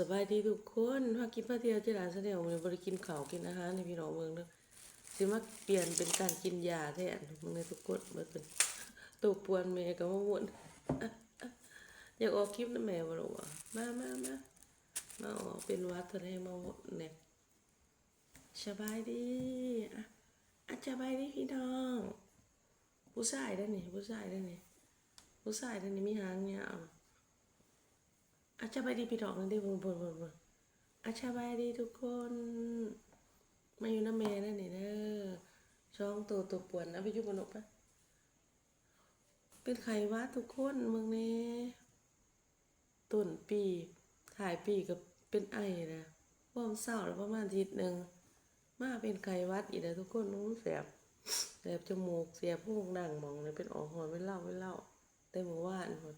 สบายดีทุกคนพากินพาเที่ยวเจ้าหลานเสน่ห์มันบริกินข้าวกินอาหารในพี่น้องเมืองเด้อสิมาเปลี่ยนเป็นการกินยาแทนมึงในทุกคนมันเป็นตัวปวนแม่ก็มาวนอยากออกคลิปนะแม่บ่รู้ว่ามามามามาออกเป็นวัดทะเลมาวนเนี่ยสบายดีอะอะสบายดีพี่น้อง ผู้ชายได้อนี่ผู้ชายได้อนี่ผู้ชายได้อนี่มีหางยาว อาจจะไปดีพี่ดอกนั่นดิบนบนบนบนอาจจะไปดีทุกคน มาอยู่น้ำเมนั่นนี่เด้อช่องตัวตัวป่วนเอาไปยุบนกปะเป็นไขวะทุกคนเมืองนี้ต้นปีถ่ายปีกับเป็นไอนะว่มเศร้าแล้วประมาณอาทิตย์หนึ่งมาเป็นไขวัดอีกแล้วทุกคนนู้นแสบแสบจมูกเสียบพวกดังมองเลยเป็นออกหอนไม่เล่าไม่เล่าแต่เมื่อวานหมด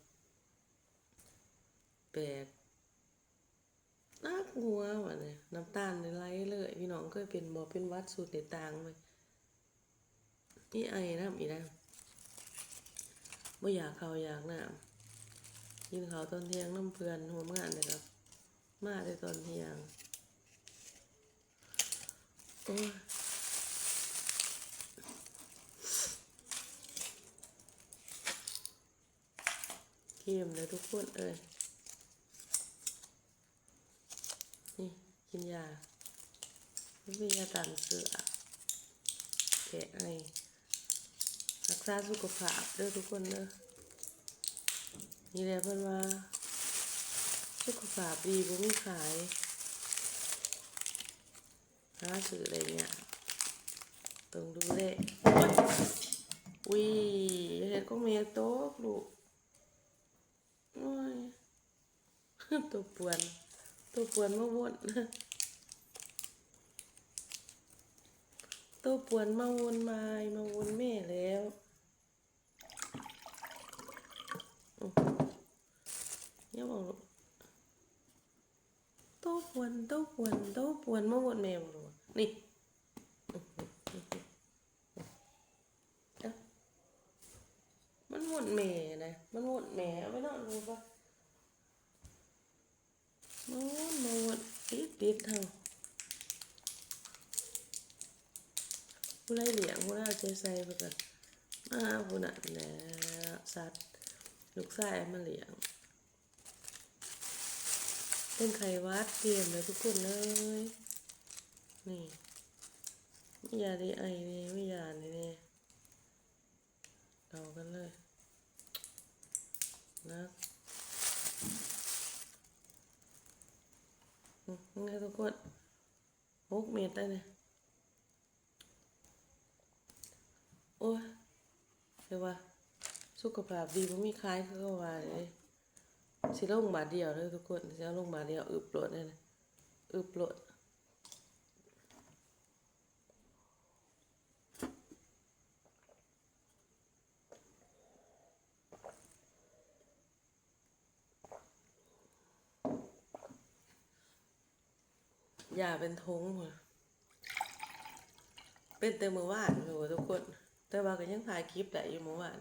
แปลกน่ากลัววะเนี่ยน้ำตาลในไหลเลย พี่น้องเคยเป็นบ่เป็นวัดสูตรในต่างเลยนี่ไอ้น้ำอีนะไม่อยากเขาอยากน้ำกินเขาตอนเที่ยงน้ำเพื่อนหัวงานเลยครับ มาในตอนเที่ยงโอ้ยเค็มเลยทุกคนเอ้ย นี่ กินยาไม่มียาตันเสือแกะไอรักษาสุขภาพเด้อทุกคนเด้อนี่แหละเพิ่อนว่า สุขภาพดีบ่มีขายหาซื้ออะไรเนี่ยต้องดูแลอุ้ยเฮ็ดของเมียโต๊ะลูกโอ้ยตัวปวน ตัวปวนมาวนตัวปวนมาวนมามาวนแม่แล้วอื้ออย่าบอกลูกตัวปวนตัวปวนตัวปวนมาวนแม่บ่รู้ว่านี่มันวนแม่นะ มันวนแม่เอาไว้นอนดูปะ มวนม วนติดติดเท่าผู้ไล่เหลียงผู้ไล่เอาใจใส่ไปกันมาผู้นั้นแหละสัตว์ลูกชายมาเหลียงเป็นไขวัดเตรียมเลยทุกคนเลย นี่ไม่ยาดีไอนี่ไม่ยาเนี่เอากันเลย นะ อืม กคนหกเมตรได้เนี่ยโอ้ยเดี๋ยวว่าสุขภาพดีบ่มีคล้ายคือเขาว่าเลยสิลงบาดเดียวเลยทุกคนสิลงบาดเดียวอึบโลดเลยอึบโลด อย่าเป็นทงมดเป็นแต่เมื่อวานโหทุกคน แต่ว่าก็ยังถ่ายคลิปได้อยู่เมื่อวาน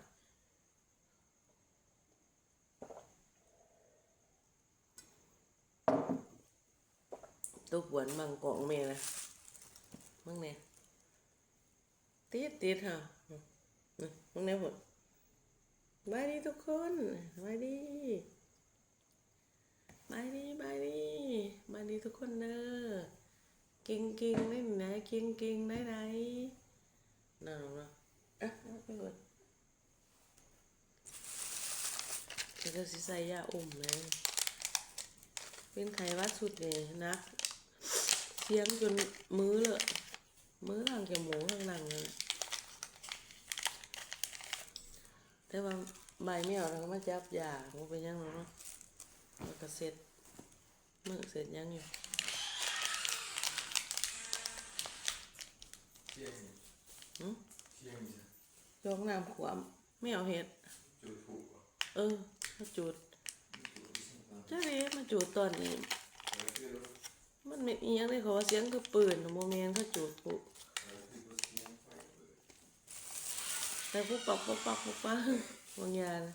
ตัวปวนมังกองเมนะมังเนี่ยติดติดค่ะอืมอืมมังเนี่ยหมดบายดีทุกคนบายดีบายดีบายดีบายดี ทุกคนเนอะเก่งเก่งได้ไหนเก่งเก่งได้ไหนน่าหรออะเอาไปหมดเดี๋ยวจะใส่ยาอุ่มเลยเป็นไขวัดสุดเลยนักเสียงจนมือเลยมือหลังแกหมูข้างหลังเลยแต่ว่าใบไม่เอาแล้วมาจับยามันเป็นยังไงเนาะแล้วก็เสร็จ มือเสร็จยังอยู่เที่ยงหืมเที่ยงจะยกน้ำขวามไม่เอาเห็ด จุดผูกอะเออมาจุดจุดที่สำคัญจ้าเด้มาจุดตอนนี้แล้วคือรถมันไม่อีหยังเลยเขาว่าเสียงคือปืนโมเมนเขาจุดปุ๊บแล้วคือรถเที่ยงไฟเปิดแต่ปุ๊บปักปุ๊บปักปุ๊บปักวางยานะ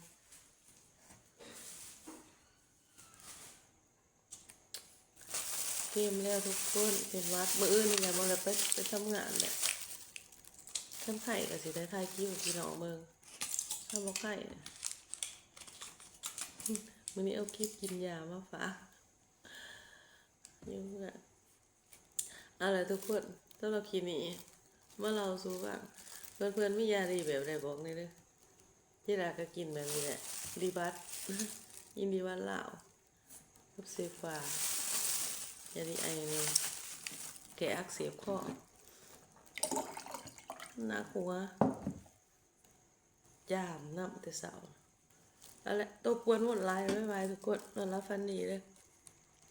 เกมแล้วทุกคนเป็นวัดมืออื่นนี่แหละมันเลยไปไปทำงานแหละทำไข่กับสิได้ทายคิวพี่น้องเมืองถ้าบ่ไข่มื้อนี้เอาคลิปกินยามาฝากยุ่งอะเอาล่ะทุกคนสำหรับคลิปนี้เมื่อเราสู้บ้างเพื่อนๆมียาดีแบบใดบอกนอยเด้อที่ดาก็กินแบบนี้แหละดีบัตอินดีวันลาวกับเซฟา ยาดีไอเลยแกอักเสบข้อหนักหัวยามน้ำแต่เสาเอาละตัวปวนหมดลายบ๊ายบายทุกคนนอนรับฟันดีเลย